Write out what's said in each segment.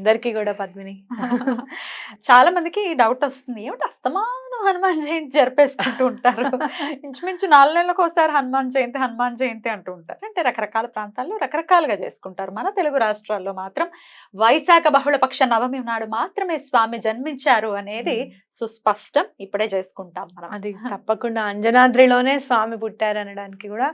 అందరికీ కూడా పద్మిని. చాలా మందికి డౌట్ వస్తుంది. ఏమిటి అస్తమానం హనుమాన్ జయంతి జరిపేసుకుంటూ ఉంటారు? ఇంచుమించు నాలుగు నెలలకు ఒకసారి హనుమాన్ జయంతి హనుమాన్ జయంతి అంటూ ఉంటారు. అంటే రకరకాల ప్రాంతాల్లో రకరకాలుగా చేసుకుంటారు. మన తెలుగు రాష్ట్రాల్లో మాత్రం వైశాఖ బహుళపక్ష నవమి నాడు మాత్రమే స్వామి జన్మించారు అనేది సుస్పష్టం. ఇప్పుడే చేసుకుంటాం మనం. అది తప్పకుండా అంజనాద్రిలోనే స్వామి పుట్టారు అనడానికి కూడా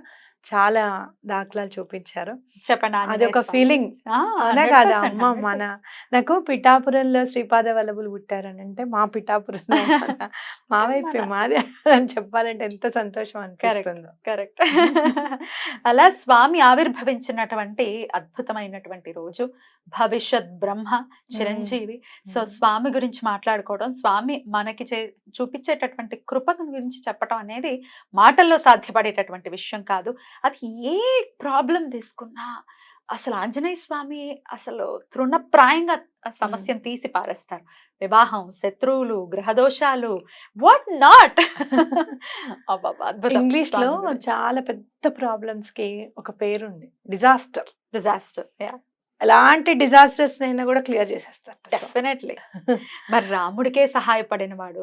చాలా దాఖలాలు చూపించారు. చెప్పండి అది ఒక. ఫీలింగ్. ఆ, అవునా కాదా? 100%, అమ్మ మన నాకు పిఠాపురంలో శ్రీపాద వల్లభులు పుట్టారని అంటే మా పిఠాపురంలో మన- మా వైపే మాది అని చెప్పాలంటే ఎంత సంతోషం అనిపిస్తుందో. కరెక్ట్. అలా స్వామి ఆవిర్భవించినటువంటి అద్భుతమైనటువంటి రోజు. భవిష్యత్ బ్రహ్మ చిరంజీవి. సో. స్వామి గురించి మాట్లాడుకోవడం స్వామి మనకి చే చూపించేటటువంటి కృప గురించి చెప్పడం అనేది మాటల్లో సాధ్యపడేటటువంటి విషయం కాదు. అది ఏ ప్రాబ్లం తీసుకున్నా అసలు ఆంజనేయ స్వామి అసలు తృణప్రాయంగా సమస్యను తీసి పారేస్తారు. వివాహం శత్రువులు గ్రహదోషాలు వాట్ నాట్? ఇంగ్లీష్లో చాలా పెద్ద ప్రాబ్లమ్స్కి ఒక పేరుంది. డిజాస్టర్. డిజాస్టర్. ఎలాంటి డిజాస్టర్స్ అయినా కూడా క్లియర్ చేసేస్తారు డెఫినెట్లీ. మరి రాముడికే సహాయపడిన వాడు.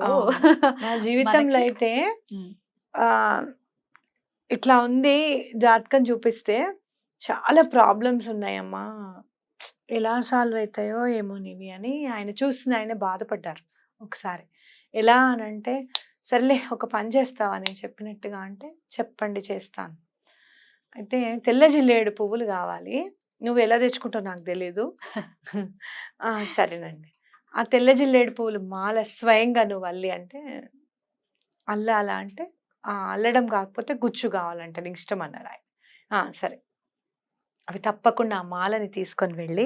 నా జీవితంలో అయితే ఇట్లా ఉంది జాతకం చూపిస్తే చాలా ప్రాబ్లమ్స్ ఉన్నాయమ్మా. ఎలా సాల్వ్ అవుతాయో ఏమో నీవి అని ఆయన చూసిన ఆయన బాధపడ్డారు ఒకసారి. ఎలా అని అంటే సర్లే ఒక పని చేస్తావా నేను చెప్పినట్టుగా అంటే చెప్పండి చేస్తాను. అయితే తెల్ల జిల్లేడు పువ్వులు కావాలి. నువ్వు ఎలా తెచ్చుకుంటావు నాకు తెలీదు. సరేనండి. ఆ తెల్ల జిల్లేడు పువ్వులు మాల స్వయంగా నువ్వు అల్లి అంటే అల్లాలా అంటే అల్లడం కాకపోతే గుచ్చు కావాలంటే నీకు ఇష్టం అన్నారు ఆయన. "ఆ, సరే. అవి తప్పకుండా ఆ మాలని తీసుకొని వెళ్ళి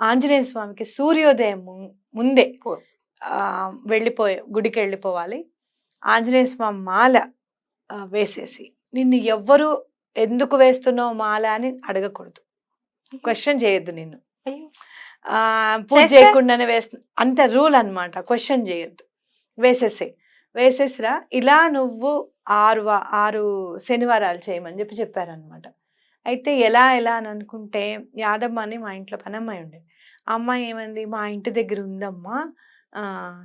ఆంజనేయ స్వామికి సూర్యోదయం ముందే వెళ్ళిపోయే గుడికి వెళ్ళిపోవాలి. ఆంజనేయ స్వామి మాల వేసేసి నిన్ను ఎవ్వరు ఎందుకు వేస్తున్నావు మాల? అని అడగకూడదు. క్వశ్చన్ చేయొద్దు నిన్ను. పూజ? చేయకుండానే వేస్తు అంత రూల్ అన్నమాట. క్వశ్చన్ చేయొద్దు. వేసేసే వేసేసిరా? ఇలా నువ్వు ఆరు ఆరు శనివారాలు చేయమని చెప్పి చెప్పారనమాట అయితే ఎలా ఎలా అని అనుకుంటే యాదమ్మ అని మా ఇంట్లో పనమ్మాయి ఉండేది అమ్మాయి ఏమంది మా ఇంటి దగ్గర ఉందమ్మా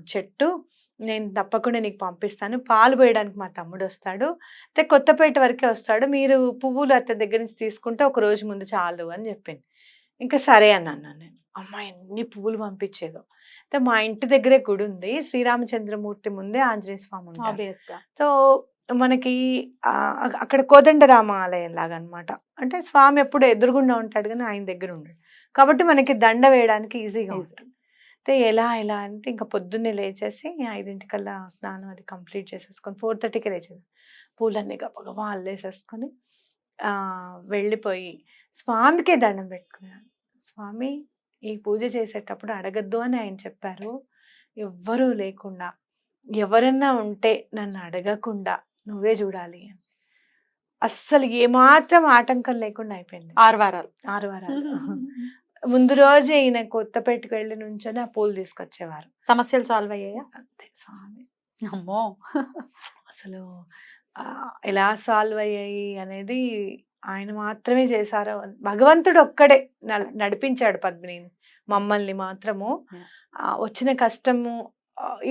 చెట్టు నేను తప్పకుండా నీకు పంపిస్తాను. పాలు పోయడానికి మా తమ్ముడు వస్తాడు. అయితే కొత్తపేట వరకే వస్తాడు. మీరు పువ్వులు అత్త దగ్గర నుంచి తీసుకుంటే ఒక రోజు ముందు చాలు అని చెప్పింది. ఇంకా సరే అన్నాను నేను. అమ్మాయి ఎన్ని పువ్వులు పంపించేదో. అయితే మా ఇంటి దగ్గరే గుడి ఉంది. శ్రీరామచంద్రమూర్తి ముందే ఆంజనేయ స్వామి. సో మనకి అక్కడ కోదండరామ ఆలయం లాగా అనమాట అంటే స్వామి ఎప్పుడు ఎదురుగుండా ఉంటాడు కానీ ఆయన దగ్గర ఉండడు కాబట్టి మనకి దండ వేయడానికి ఈజీగా. ఉంటుంది. అయితే ఎలా ఎలా అంటే ఇంకా పొద్దున్నే లేచేసి ఐదింటికల్లా స్నానం అది కంప్లీట్ చేసేసుకొని ఫోర్ థర్టీకి లేచేది పూలన్నీ గబగబా అల్లేసేసుకొని వెళ్ళిపోయి స్వామికే దండం పెట్టుకున్నాను. స్వామి ఈ పూజ చేసేటప్పుడు అడగద్దు అని ఆయన చెప్పారు. ఎవ్వరూ లేకుండా ఎవరన్నా ఉంటే నన్ను అడగకుండా నువ్వే చూడాలి అని. అస్సలు ఏమాత్రం ఆటంకం లేకుండా అయిపోయింది. ఆరు వారాలు. ఆరు వారాలు. ముందు రోజే ఈయన కొత్తపేటకు వెళ్ళి నుంచొని ఆ పూలు తీసుకొచ్చేవారు. సమస్యలు సాల్వ్ అయ్యాయా? అంతే స్వామి. అమ్మో! అసలు ఎలా సాల్వ్ అయ్యాయి అనేది ఆయన మాత్రమే చేశారు. భగవంతుడు ఒక్కడే నడిపించాడు పద్మిని మమ్మల్ని మాత్రము వచ్చిన కష్టము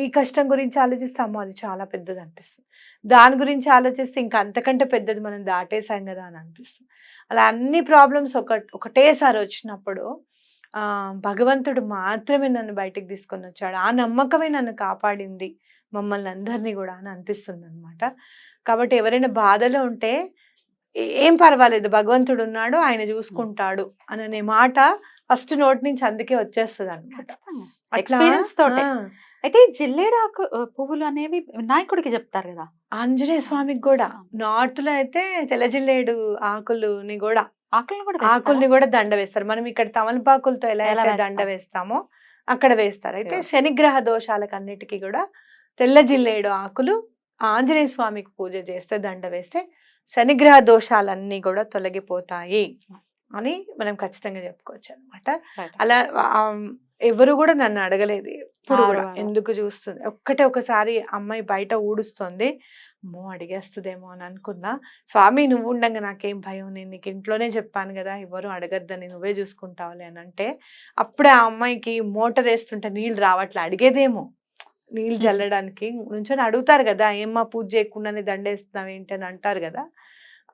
ఈ కష్టం గురించి ఆలోచిస్తే అమ్మో అది చాలా పెద్దది అనిపిస్తుంది దాని గురించి ఆలోచిస్తే ఇంకా అంతకంటే పెద్దది మనం దాటేసాం కదా అని అనిపిస్తుంది. అలా అన్ని ప్రాబ్లమ్స్ ఒక ఒకటేసారి వచ్చినప్పుడు భగవంతుడు మాత్రమే నన్ను బయటికి తీసుకొని వచ్చాడు. ఆ నమ్మకమే నన్ను కాపాడింది మమ్మల్ని అందరినీ కూడా అని అనిపిస్తుంది అనమాట కాబట్టి ఎవరైనా బాధలో ఉంటే ఏ- పర్వాలేదు భగవంతుడు ఉన్నాడు ఆయన చూసుకుంటాడు అననే మాట ఫస్ట్ నోట్ నుంచి అందుకే వచ్చేస్తుంది అనమాట తోటే. అయితే జిల్లేడాకు పువ్వులు అనేవి వినాయకుడికి చెప్తారు కదా ఆంజనేయ స్వామికి కూడా. నార్త్లో అయితే తెల్లజిల్లేడు ఆకులుని కూడా ఆకులను కూడా? ఆకుల్ని కూడా దండ వేస్తారు మనం ఇక్కడ తమలపాకులతో ఎలా ఎలా దండ వేస్తాం? వేస్తామో అక్కడ వేస్తారు అయితే. శనిగ్రహ దోషాలకు అన్నిటికీ కూడా తెల్ల జిల్లేడు ఆకులు ఆంజనేయ స్వామికి పూజ చేస్తే దండ వేస్తే శనిగ్రహ దోషాలన్నీ కూడా తొలగిపోతాయి అని మనం ఖచ్చితంగా చెప్పుకోవచ్చు అనమాట. అలా ఎవరు కూడా నన్ను అడగలేదు ఇప్పుడు కూడా. ఎందుకు చూస్తుంది? ఒక్కటే ఒకసారి అమ్మాయి బయట ఊడుస్తుంది. అమ్మో! అడిగేస్తుందేమో అని అనుకున్నా. స్వామి నువ్వు ఉండంగా నాకేం భయం? నేను నీకు ఇంట్లోనే చెప్పాను కదా ఎవరు అడగద్దని నువ్వే చూసుకుంటావులే అని అంటే అప్పుడే ఆ అమ్మాయికి మోటార్ వేస్తుంటే నీళ్ళు రావట్లే. అడిగేదేమో. నీళ్ళు చల్లడానికి నుంచొని అడుగుతారు కదా ఏమ్మా పూజ చేయకుండానే దండేస్తున్నావు ఏంటి అని అంటారు కదా.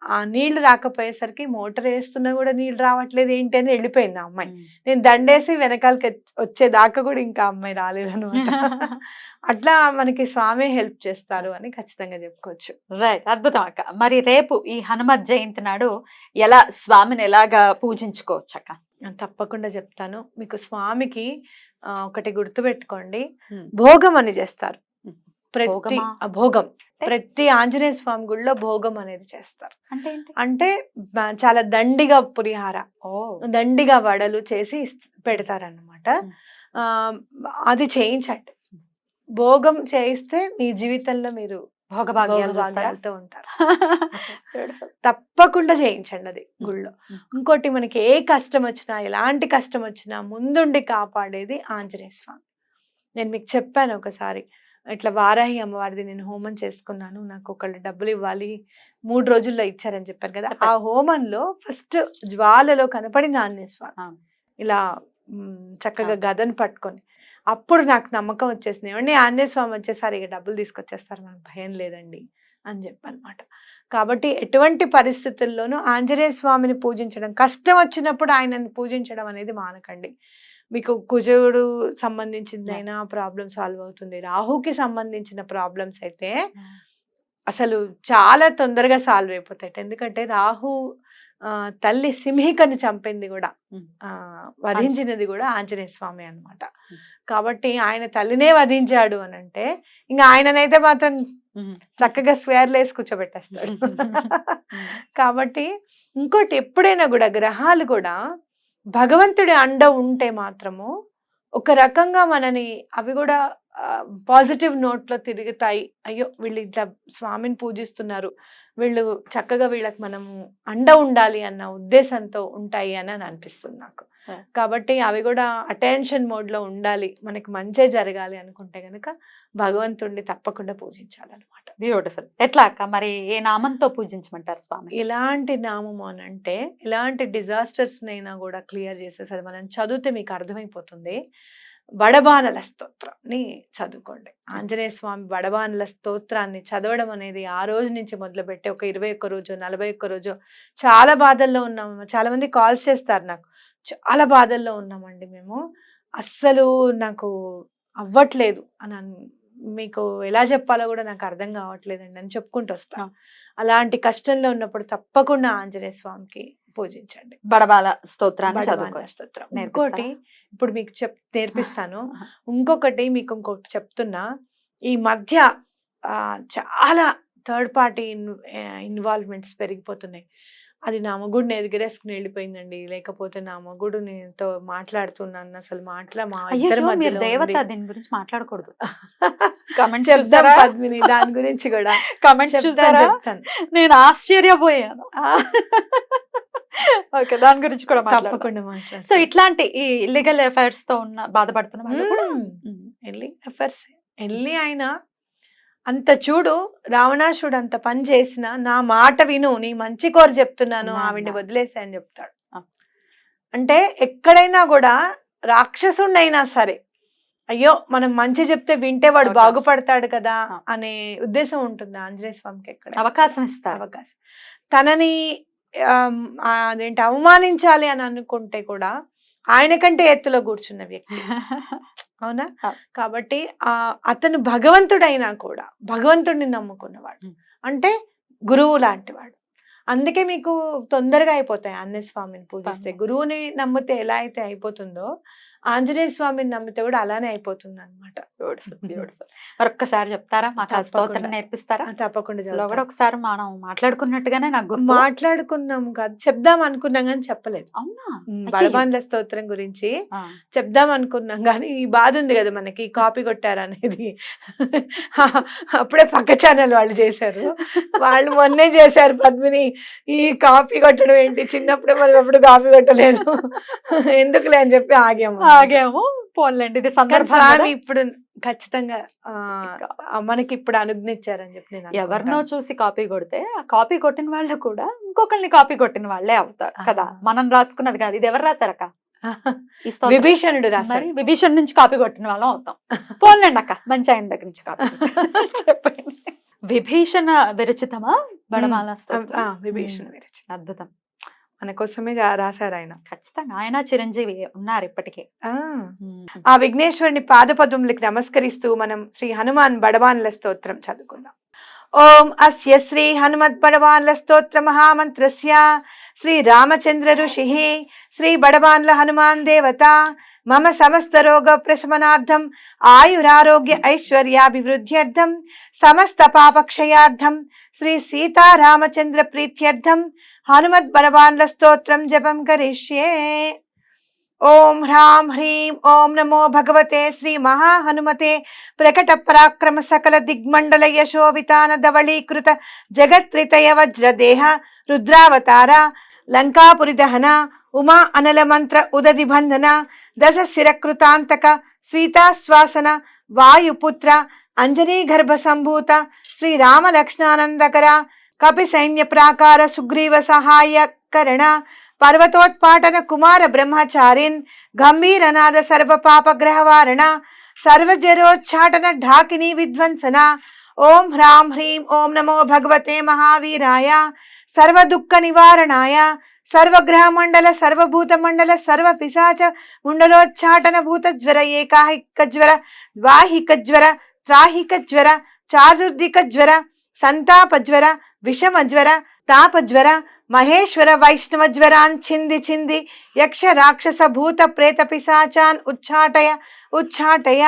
ఆ నీళ్ళు రాకపోయేసరికి మోటార్ వేస్తున్నా కూడా నీళ్ళు రావట్లేదు ఏంటి అని వెళ్ళిపోయింది ఆ అమ్మాయి. నేను దండేసి వెనకాలకి వచ్చేదాకా కూడా ఇంకా అమ్మాయి రాలేదన్నమాట. అట్లా మనకి స్వామి హెల్ప్ చేస్తారు అని ఖచ్చితంగా చెప్పుకోవచ్చు. రైట్. అద్భుతం అక్క. మరి రేపు ఈ హనుమత్ జయంతి నాడు ఎలా స్వామిని ఎలాగా పూజించుకోవచ్చు అక్క నేను తప్పకుండా చెప్తాను. మీకు స్వామికి ఒకటి గుర్తుపెట్టుకోండి. భోగం అని చేస్తారు. ప్రతి భోగం? ప్రతి ఆంజనేయ స్వామి గుడిలో భోగం అనేది చేస్తారు. అంటే చాలా దండిగా పులిహార దండిగా వడలు చేసి. ఆ, అది చేయించండి. భోగం చేయిస్తే మీ జీవితంలో మీరు భోగభాగ్యాలు ఉంటారు. తప్పకుండా చేయించండి అది గుళ్ళో. ఇంకోటి మనకి ఏ కష్టం వచ్చినా ఎలాంటి కష్టం వచ్చినా ముందుండి కాపాడేది ఆంజనేయ స్వామి నేను మీకు చెప్పాను ఒకసారి ఇట్లా వారాహి అమ్మవారిది నేను హోమం చేసుకున్నాను నాకు ఒకళ్ళు డబ్బులు ఇవ్వాలి మూడు రోజుల్లో ఇచ్చారని చెప్పాను కదా ఆ చెప్పారు. హోమంలో ఫస్ట్ జ్వాలలో కనపడింది ఆంజనేయ స్వామి. ఇలా చక్కగా. గదను పట్టుకొని అప్పుడు నాకు నమ్మకం వచ్చేసింది. ఏమండి ఆంజనేయ స్వామి వచ్చేసరి ఇక డబ్బులు తీసుకొచ్చేస్తారు మనకు భయం లేదండి అని చెప్పనమాట. కాబట్టి ఎటువంటి పరిస్థితుల్లోనూ ఆంజనేయ స్వామిని పూజించడం కష్టం వచ్చినప్పుడు ఆయనని పూజించడం అనేది మానకండి. మీకు కుజుడు సంబంధించిందైనా ప్రాబ్లం సాల్వ్ అవుతుంది. రాహుకి సంబంధించిన ప్రాబ్లమ్స్ అయితే అసలు చాలా తొందరగా సాల్వ్ అయిపోతాయి ఎందుకంటే రాహు తల్లి సింహికని చంపింది కూడా. వధించినది కూడా ఆంజనేయ స్వామి అన్నమాట. ఉమ్. కాబట్టి ఆయన తల్లినే వధించాడు అని అంటే ఇంకా ఆయననైతే మాత్రం. చక్కగా స్క్వేర్లు వేసి కూర్చోబెట్టేస్తాడు. కాబట్టి ఇంకోటి ఎప్పుడైనా కూడా గ్రహాలు కూడా భగవంతుడి అండ ఉంటే మాత్రము ఒక రకంగా మనని అవి కూడా పాజిటివ్ నోట్లో తిరుగుతాయి. అయ్యో! వీళ్ళు ఇట్లా స్వామిని పూజిస్తున్నారు. వీళ్ళు చక్కగా వీళ్ళకి మనము అండ ఉండాలి అన్న ఉద్దేశంతో ఉంటాయి అని అని అనిపిస్తుంది నాకు. కాబట్టి అవి కూడా అటెన్షన్ మోడ్లో ఉండాలి. మనకి మంచే జరగాలి అనుకుంటే గనుక భగవంతుడిని తప్పకుండా పూజించాలన్నమాట. బ్యూటిఫుల్. ఎట్లా అక్క? మరి ఏ నామంతో పూజించమంటారు స్వామి ఎలాంటి నామము అని అంటే ఎలాంటి డిజాస్టర్స్ అయినా కూడా క్లియర్ చేసేసరి మనం చదివితే మీకు అర్థమైపోతుంది. వడబానల స్తోత్రాన్ని చదువుకోండి. ఆంజనేయ స్వామి వడబానల స్తోత్రాన్ని చదవడం అనేది ఆ రోజు నుంచి మొదలుపెట్టి ఒక ఇరవై ఒక్క రోజు నలభై ఒక్క రోజు చాలా బాధల్లో ఉన్నాము చాలా మంది కాల్స్ చేస్తారు నాకు. చాలా బాధల్లో ఉన్నామండి మేము. అస్సలు నాకు అవ్వట్లేదు అని అన్- మీకు ఎలా చెప్పాలో కూడా నాకు అర్థం కావట్లేదండి. అని చెప్పుకుంటూ వస్తాను అలాంటి కష్టంలో ఉన్నప్పుడు తప్పకుండా ఆంజనేయ స్వామికి పూజించండి. బడబాల స్తోత్రాన్ని స్తోత్రం. ఇంకోటి ఇప్పుడు మీకు చెప్ నేర్పిస్తాను. ఇంకొకటి మీకు ఇంకొకటి చెప్తున్నా. ఈ మధ్య చాలా థర్డ్ పార్టీ ఇన్వాల్వ్మెంట్స్ పెరిగిపోతున్నాయి. అది నా మొగుడిని ఎదిగరేసుకుని వెళ్ళిపోయిందండి. లేకపోతే నా మొగుడు నీతో మాట్లాడుతున్నాను. అసలు మాట్లా మా ఇద్దరి మధ్యలో దేవత. దీని గురించి మాట్లాడకూడదు. చూసారా? పద్మిని దాని గురించి కూడా. చెప్తాను చూసారా? నేను ఆశ్చర్యపోయాను. ఓకే దాని గురించి కూడా. తప్పకుండా సో ఇట్లాంటి ఈ ఇల్లీగల్ అఫైర్స్తో ఉన్న బాధపడుతున్న వాళ్ళు ఎఫర్స్ వెళ్ళి ఆయన అంత చూడు రావణాసుడు అంత పని చేసిన నా మాట విను నీ మంచి కోరి చెప్తున్నాను ఆవిడ్ని. వదిలేసే అని చెప్తాడు. అంటే ఎక్కడైనా కూడా రాక్షసుండైనా సరే అయ్యో మనం మంచి చెప్తే వింటే వాడు. బాగుపడతాడు కదా. అనే ఉద్దేశం ఉంటుంది ఆంజనేయ స్వామికి ఎక్కడ అవకాశం ఇస్తారు అవకాశం తనని అదేంటి అవమానించాలి అని అనుకుంటే కూడా ఆయన కంటే ఎత్తులో కూర్చున్న వ్యక్తి అవునా. కాబట్టి ఆ అతను భగవంతుడైనా కూడా భగవంతుడిని నమ్ముకున్నవాడు. అంటే గురువు లాంటివాడు అందుకే మీకు తొందరగా అయిపోతాయి ఆంజనేయ స్వామిని పూజిస్తే. గురువుని నమ్మితే ఎలా అయితే అయిపోతుందో ఆంజనేయ స్వామిని నమ్మితే కూడా అలానే అయిపోతుంది అనమాట బ్యూటిఫుల్ బ్యూటిఫుల్ మరొక్కసారి చెప్తారా? మాకు స్తోత్రం. నేర్పిస్తారా? తప్పకుండా. కూడా ఒకసారి మనం మాట్లాడుకున్నట్టుగానే నాకు మాట్లాడుకున్నాం కాదు చెప్దాం అనుకున్నాం కానీ చెప్పలేదు. అవునా? బడబాన్ల స్తోత్రం గురించి చెప్దాం అనుకున్నాం కానీ ఈ బాధ ఉంది కదా మనకి కాపీ కొట్టారు అనేది. అప్పుడే పక్క ఛానల్ వాళ్ళు చేశారు. వాళ్ళు మొన్నే చేశారు పద్మిని. ఈ కాపీ కొట్టడం ఏంటి? చిన్నప్పుడే మనం ఎప్పుడు కాపీ కొట్టలేదు. ఎందుకులే అని చెప్పి ఆగాము. ఆగాము. పోన్లేండి ఇది సందర్భం. ఇప్పుడు ఖచ్చితంగా మనకి ఇప్పుడు అనుజ్ఞించారని చెప్పి నేను ఎవరినో. చూసి కాపీ కొడితే ఆ కాపీ కొట్టిన వాళ్ళు కూడా ఇంకొకరిని కాపీ కొట్టిన వాళ్ళే అవుతారు కదా. మనం రాసుకున్నది కాదు. ఇది ఎవరు రాశారక్క. విభీషణుడు రాశారు. విభీషణ్ నుంచి కాపీ కొట్టిన వాళ్ళం అవుతాం. పోన్లేండి అక్క మంచి ఆయన దగ్గర నుంచి కాపీ చెప్పండి. విభీషణ విరచితమా? బడమాల? విభీషణ ఉమ్, విరచి అద్భుతం. మన కోసమే రాశారు ఆయన ఖచ్చితంగా. ఆయన చిరంజీవి ఉన్నారు ఇప్పటికే. ఆ. విఘ్నేశ్వరుని పాదపద్మములకు నమస్కరిస్తూ మనం శ్రీ హనుమాన్ బడవాన్ల స్తోత్రం చదువుకుందాం. ఓం అస్య శ్రీ హనుమత్ బడవాన్ల స్తోత్ర మహామంత్రస్య. శ్రీ రామచంద్ర ఋషి. శ్రీ బడవాన్ల హనుమాన్ దేవత. మమ సమస్త రోగ ప్రశమనార్థం ఆయురారోగ్య ఐశ్వర్యాభివృద్ధ్యర్థం సమస్త పాపక్షయార్థం శ్రీ సీతారామచంద్ర ప్రీత్యర్థం హనుమత్ బడవాన్ల స్తోత్రం జపం కరిష్యే ఓం హ్రాం హ్రీం ఓం నమో భగవతే శ్రీ మహాహనుమతే ప్రకట పరాక్రమ సకల దిగ్మండల యశోవితాన ధవళీకృత జగత్రితయ వజ్రదేహ రుద్రావతార లంకాపురి దహన ఉమా అనల మంత్ర ఉదది బంధన దశ శిరకృతాంతక స్వీతాశ్వాసన వాయుపుత్ర అంజనీ గర్భ సంభూత శ్రీరామ లక్ష్మణానందకర కపి సైన్య ప్రాకార సుగ్రీవ సహాయకరణ పర్వతోత్పాటన కుమార బ్రహ్మచారిన్ గంభీరనాద సర్వ పాపగ్రహవారణ సర్వజరోచ్ఛాటన ఢాకిని విధ్వంసన ఓం హ్రాం హ్రీం ఓం నమో భగవతే మహావీరాయ సర్వదుఃఖ నివారణాయ సర్వగ్రహ మండల సర్వభూత మండల సర్వ పిశాచ ముండలోచ్చాటన భూత జ్వర ఏకాహిక జ్వర ద్వాహిక జ్వర త్రాహిక జ్వర చాతుర్దిక జ్వర సంతాప జ్వర విషమ జ్వర తాప జ్వర మహేశ్వర వైష్ణవ జ్వరాన్ చింది చింది యక్ష రాక్షస భూత ప్రేత పిశాచాన్ ఉచ్చాటయ ఉచ్చాటయ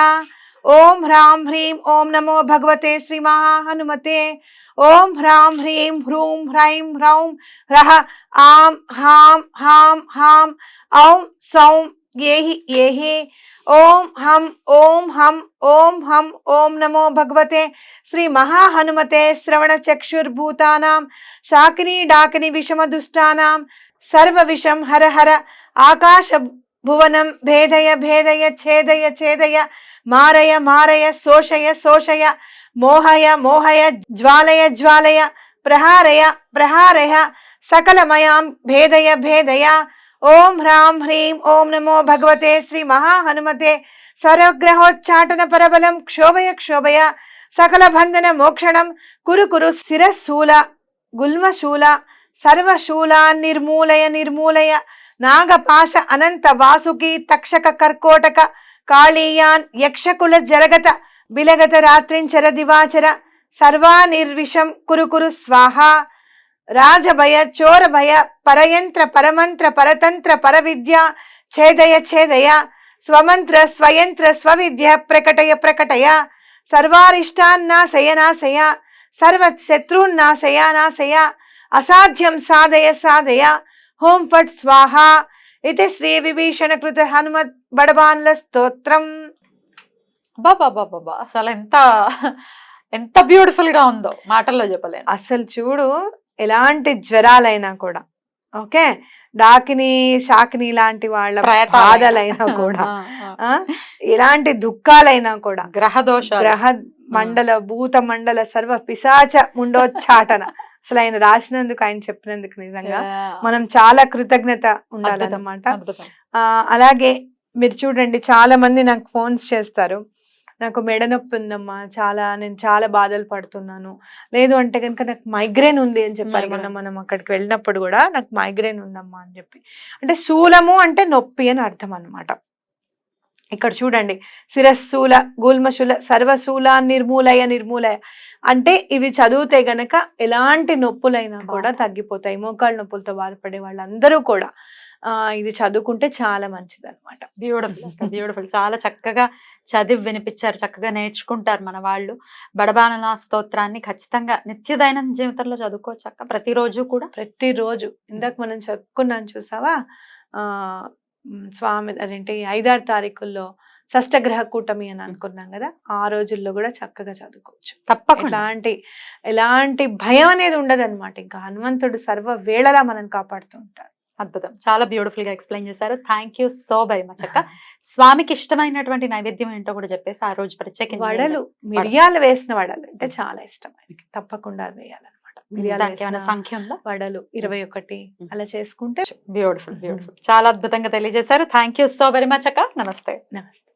ఓం హ్రాం హ్రీం ఓం నమో భగవతే శ్రీ మహాహనుమతే. ఓం హ్రాం హ్రీం హ్రూం హ్రైం హ్రౌం హ్రహ ఆం హాం హాం హాం ఔం సౌం ఏహి ఏహి ఓం హం ఓం హం ఓం హం ఓం నమో భగవతే శ్రీ మహాహనుమతే శ్రవణ చక్షుర్భూతానాం శాకిని డాకిని విషమ దుష్టానాం సర్వ విషం హర హర ఆకాశ భువనం భేదయ భేదయ ఛేదయ ఛేదయ మారయ మారయ శోషయ శోషయ మోహయ మోహయ జ్వాలయ జ్వాలయ ప్రహారయ ప్రహారయ సకలమయాం భేదయ భేదయ. ఓం హ్రాం హ్రీం ఓం నమో భగవతే శ్రీ మహాహనుమతే. సర్వగ్రహోచ్చాటన పరబలం క్షోభయ క్షోభయ. సకల బంధన మోక్షణం కురు కురు శిరశూల గుల్మశూల సర్వశూలా నిర్మూలయ నిర్మూలయ. నాగపాశ అనంత వాసుకి తక్షక కర్కోటక కాళీయాన్ యక్షకుల జరగత బిలగత రాత్రించర దివాచర సర్వానిర్విషం కురు కురు స్వాహ. రాజభయ చోరభయ పరయంత్ర పరమంత్ర పరతంత్ర పరవిద్య ఛేదయ ఛేదయ స్వమంత్ర స్వయంత్ర స్వవిద్య ప్రకటయ ప్రకటయ సర్వారిష్టాన్నాశయనాశయ నాశయ అసాధ్యం సాధయ సాధయ హోం ఫట్ స్వాహ. ఇది శ్రీ విభీషణకృత హనుమత్ బడబాన్ల స్తోత్రం. బాబా బాబా అసలు ఎంత ఎంత బ్యూటిఫుల్గా ఉందో మాటల్లో చెప్పలేను. అసలు చూడు ఎలాంటి జ్వరాలైనా కూడా ఓకే? డాకిని శాకిని లాంటి వాళ్ళ. బాధలైనా కూడా ఎలాంటి దుఃఖాలైనా కూడా గ్రహ దోషాలు. గ్రహ మండల భూత మండల సర్వ పిశాచ ముండోచ్చాటన. అసలు ఆయన రాసినందుకు ఆయన చెప్పినందుకు నిజంగా మనం చాలా కృతజ్ఞత ఉండాలన్నమాట. అలాగే మీరు చూడండి చాలా మంది నాకు ఫోన్స్ చేస్తారు. నాకు మెడ నొప్పి ఉందమ్మా. చాలా నేను చాలా బాధలు పడుతున్నాను. లేదు అంటే కనుక నాకు మైగ్రేన్ ఉంది అని చెప్పారు మొన్న. మనం అక్కడికి వెళ్ళినప్పుడు కూడా నాకు మైగ్రేన్ ఉందమ్మా అని చెప్పి. అంటే శూలము అంటే నొప్పి అని అర్థం అన్నమాట. ఇక్కడ చూడండి. శిరస్సూల గుల్మశూల సర్వశూల నిర్మూలయ నిర్మూలయ అంటే ఇవి చదివితే గనక ఎలాంటి నొప్పులైనా కూడా. తగ్గిపోతాయి. మోకాళ్ళ నొప్పులతో బాధపడే వాళ్ళందరూ కూడా. ఇది చదువుకుంటే చాలా మంచిది అనమాట బ్యూటిఫుల్ బ్యూటిఫుల్ చాలా చక్కగా చదివి వినిపించారు చక్కగా నేర్చుకుంటారు మన వాళ్ళు. బడబానన స్తోత్రాన్ని ఖచ్చితంగా నిత్య దైనందిన జీవితంలో చదువుకోవచ్చు అక్క. ప్రతిరోజు కూడా. ప్రతిరోజు. ఇందాక మనం చెప్పుకున్నాం చూసావా? ఆ స్వామి అదేంటి ఐదారు తారీఖుల్లో షష్టగ్రహ కూటమి అని అనుకున్నాం కదా? ఆ రోజుల్లో కూడా చక్కగా చదువుకోవచ్చు. తప్పకుండా. ఎలాంటి ఎలాంటి భయం అనేది ఉండదు అనమాట ఇంకా హనుమంతుడు సర్వ వేళలా మనం కాపాడుతూ ఉంటాడు. అద్భుతం. చాలా బ్యూటిఫుల్గా ఎక్స్ప్లెయిన్ చేశారు. Thank you so very much అక్క. స్వామికి ఇష్టమైనటువంటి నైవేద్యం ఏంటో కూడా చెప్పేసి ఆ రోజు ప్రత్యేకంగా వడలు మిరియాలు వేసిన వడలు అంటే చాలా ఇష్టం ఆయనకి తప్పకుండా వేయాలన్నమాట. సంఖ్య ఉందా? వడలు ఇరవై ఒకటి అలా చేసుకుంటే బ్యూటిఫుల్ బ్యూటిఫుల్ చాలా అద్భుతంగా తెలియజేశారు. Thank you so very much అక్క. నమస్తే. నమస్తే.